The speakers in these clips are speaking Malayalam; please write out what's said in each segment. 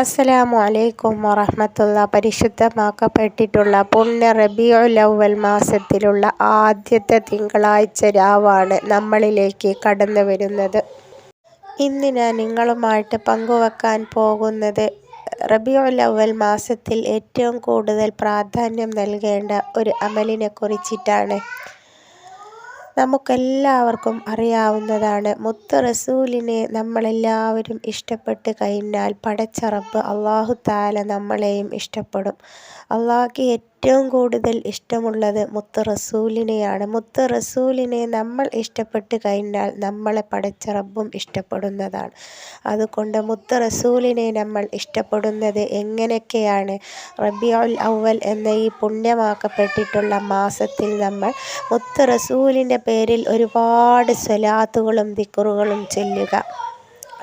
അസ്സലാമു അലൈക്കും വറഹമത്തുള്ള. പരിശുദ്ധമാക്കപ്പെട്ടിട്ടുള്ള പുണ്യ റബിയുൽ അവൽ മാസത്തിലുള്ള ആദ്യത്തെ തിങ്കളാഴ്ച രാവാണ് നമ്മളിലേക്ക് കടന്നു വരുന്നത്. ഇന്ന് ഞാൻ നിങ്ങളുമായിട്ട് പങ്കുവെക്കാൻ പോകുന്നത് റബിയുൽ അവൽ മാസത്തിൽ ഏറ്റവും കൂടുതൽ പ്രാധാന്യം നൽകേണ്ട ഒരു അമലിനെ കുറിച്ചിട്ടാണ്. നമുക്കെല്ലാവർക്കും അറിയാവുന്നതാണ്. മുത്ത് റസൂലിനെ നമ്മളെല്ലാവരും ഇഷ്ടപ്പെട്ട് കഴിഞ്ഞാൽ പടച്ചറപ്പ് അള്ളാഹു താല നമ്മളെയും ഇഷ്ടപ്പെടും. അള്ളാഹ്ക്ക് ഏറ്റവും കൂടുതൽ ഇഷ്ടമുള്ളത് മുത്ത് റസൂലിനെയാണ് മുത്ത് റസൂലിനെ നമ്മൾ ഇഷ്ടപ്പെട്ട് കഴിഞ്ഞാൽ നമ്മളെ പടച്ച റബ്ബും ഇഷ്ടപ്പെടുന്നതാണ്. അതുകൊണ്ട് മുത്ത് റസൂലിനെ നമ്മൾ ഇഷ്ടപ്പെടുന്നത് എങ്ങനെയൊക്കെയാണ്? റബിയുൽ അവൽ എന്ന ഈ പുണ്യമാക്കപ്പെട്ടിട്ടുള്ള മാസത്തിൽ നമ്മൾ മുത്ത് റസൂലിന്റെ പേരിൽ ഒരുപാട് സ്വലാത്തുകളും തിക്കുറുകളും ചൊല്ലുക.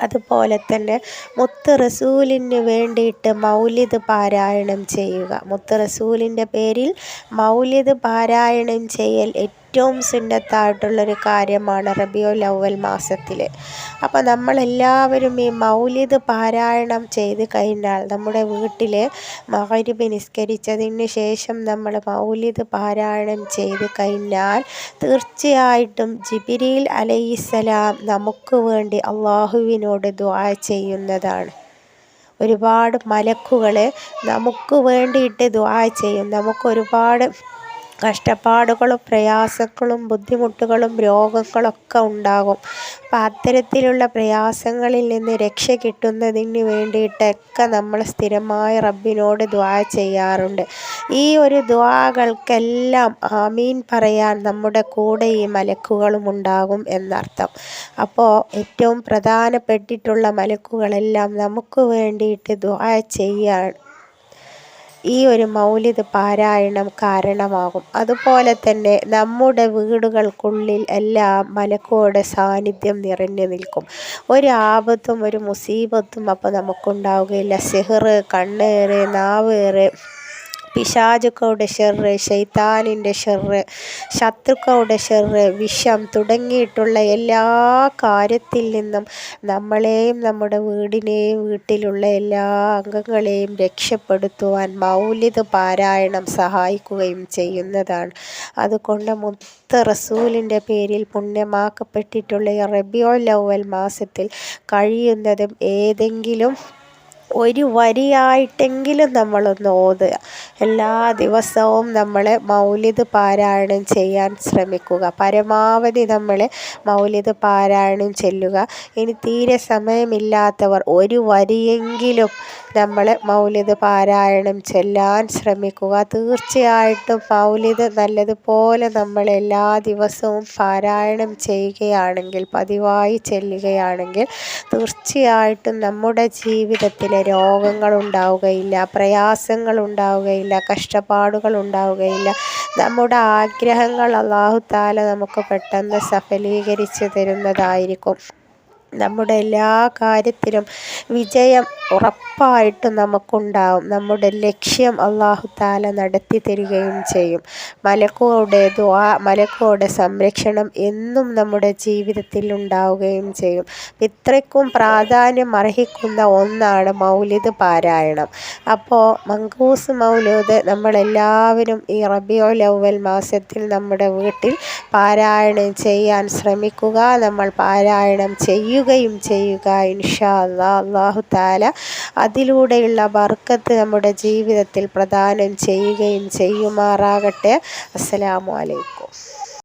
അതുപോലെ തന്നെ മുത്ത് റസൂലിന് വേണ്ടിയിട്ട് മൗലിദ് പാരായണം ചെയ്യുക. മുത്ത് റസൂലിന്റെ പേരിൽ മൗലിദ് പാരായണം ചെയ്യൽ ഏറ്റവും സുന്നത്തായിട്ടുള്ളൊരു കാര്യമാണ് റബിയോ ലവൽ മാസത്തിൽ അപ്പോൾ നമ്മളെല്ലാവരും ഈ മൗലിദ് പാരായണം ചെയ്ത് കഴിഞ്ഞാൽ നമ്മുടെ വീട്ടിൽ മകരിബ് നിസ്കരിച്ചതിന് ശേഷം നമ്മൾ മൗലിദ് പാരായണം ചെയ്ത് കഴിഞ്ഞാൽ തീർച്ചയായിട്ടും ജിബിരിയിൽ അലൈസലാം നമുക്ക് വേണ്ടി അള്ളാഹുവിനോട് ദ്വാ ചെയ്യുന്നതാണ്. ഒരുപാട് മലക്കുകൾ നമുക്ക് വേണ്ടിയിട്ട് ദ്വാ ചെയ്യും. നമുക്കൊരുപാട് കഷ്ടപ്പാടുകളും പ്രയാസങ്ങളും ബുദ്ധിമുട്ടുകളും രോഗങ്ങളൊക്കെ ഉണ്ടാകും. അപ്പം അത്തരത്തിലുള്ള പ്രയാസങ്ങളിൽ നിന്ന് രക്ഷ കിട്ടുന്നതിന് വേണ്ടിയിട്ടൊക്കെ നമ്മൾ സ്ഥിരമായി റബ്ബിനോട് ദ്വാ ചെയ്യാറുണ്ട്. ഈ ഒരു ദ്വാകൾക്കെല്ലാം ആമീൻ പറയാൻ നമ്മുടെ കൂടെ ഈ മലക്കുകളും ഉണ്ടാകും എന്നർത്ഥം. അപ്പോൾ ഏറ്റവും പ്രധാനപ്പെട്ടിട്ടുള്ള മലക്കുകളെല്ലാം നമുക്ക് വേണ്ടിയിട്ട് ദ്വാ ചെയ്യാൻ ഈ ഒരു മൗലിദ് പാരായണം കാരണമാകും. അതുപോലെ തന്നെ നമ്മുടെ വീടുകൾക്കുള്ളിൽ എല്ലാം മലക്കോടെ സാന്നിധ്യം നിറഞ്ഞു നിൽക്കും. ഒരു ആപത്തും ഒരു മുസീബത്തും അപ്പോൾ നമുക്കുണ്ടാവുകയില്ല. സെഹറ് കണ്ണേറ് നാവേറ് പിശാചുക്കളുടെ ഷെറ് ഷെയ്ത്താനിന്റെ ഷെറ് ശത്രുക്കളുടെ ഷെറ് വിഷം തുടങ്ങിയിട്ടുള്ള എല്ലാ കാര്യത്തിൽ നിന്നും നമ്മളെയും നമ്മുടെ വീടിനെയും വീട്ടിലുള്ള എല്ലാ അംഗങ്ങളെയും രക്ഷപ്പെടുത്തുവാൻ മൗലിത പാരായണം സഹായിക്കുകയും ചെയ്യുന്നതാണ്. അതുകൊണ്ട് മുത്ത റസൂലിന്റെ പേരിൽ പുണ്യമാക്കപ്പെട്ടിട്ടുള്ള റബിയോ ലവൽ മാസത്തിൽ കഴിയുന്നതും ഏതെങ്കിലും ഒരു വരിയായിട്ടെങ്കിലും നമ്മളൊന്ന് ഓതുക. എല്ലാ ദിവസവും നമ്മൾ മൗലിത് പാരായണം ചെയ്യാൻ ശ്രമിക്കുക. പരമാവധി നമ്മൾ മൗലിത് പാരായണം ചെല്ലുക. ഇനി തീരെ സമയമില്ലാത്തവർ ഒരു വരിയെങ്കിലും നമ്മൾ മൗലിത് പാരായണം ചെല്ലാൻ ശ്രമിക്കുക. തീർച്ചയായിട്ടും മൗലിത് നല്ലതുപോലെ നമ്മൾ എല്ലാ ദിവസവും പാരായണം ചെയ്യുകയാണെങ്കിൽ പതിവായി ചെല്ലുകയാണെങ്കിൽ തീർച്ചയായിട്ടും നമ്മുടെ ജീവിതത്തിൽ പ്രയാസങ്ങൾ ഉണ്ടാവുകയില്ല കഷ്ടപ്പാടുകൾ ഉണ്ടാവുകയില്ല നമ്മുടെ ആഗ്രഹങ്ങൾ അള്ളാഹു താല നമുക്ക് പെട്ടെന്ന് സഫലീകരിച്ച് തരുന്നതായിരിക്കും. നമ്മുടെ എല്ലാ കാര്യത്തിലും വിജയം ഉറപ്പായിട്ടും നമുക്കുണ്ടാവും. നമ്മുടെ ലക്ഷ്യം അള്ളാഹു താല നടത്തി തരികയും ചെയ്യും. മലക്കോടെ ദ്വാ മലക്കോടെ സംരക്ഷണം എന്നും നമ്മുടെ ജീവിതത്തിൽ ഉണ്ടാവുകയും ചെയ്യും. ഇത്രയ്ക്കും പ്രാധാന്യം അർഹിക്കുന്ന ഒന്നാണ് മൗലിദ് പാരായണം. അപ്പോൾ മങ്കൂസ് മൗലൂദ് നമ്മളെല്ലാവരും ഈ റബിയോ അവൽ മാസത്തിൽ നമ്മുടെ വീട്ടിൽ പാരായണം ചെയ്യാൻ ശ്രമിക്കുക. നമ്മൾ പാരായണം ചെയ്യുകയും ചെയ്യുക ഇൻഷാ അല്ലാ അള്ളാഹു താല അതിലൂടെയുള്ള ബർക്കത്ത് നമ്മുടെ ജീവിതത്തിൽ പ്രദാനം ചെയ്യുകയും ചെയ്യുമാറാകട്ടെ. അസ്സലാമു അലൈക്കും.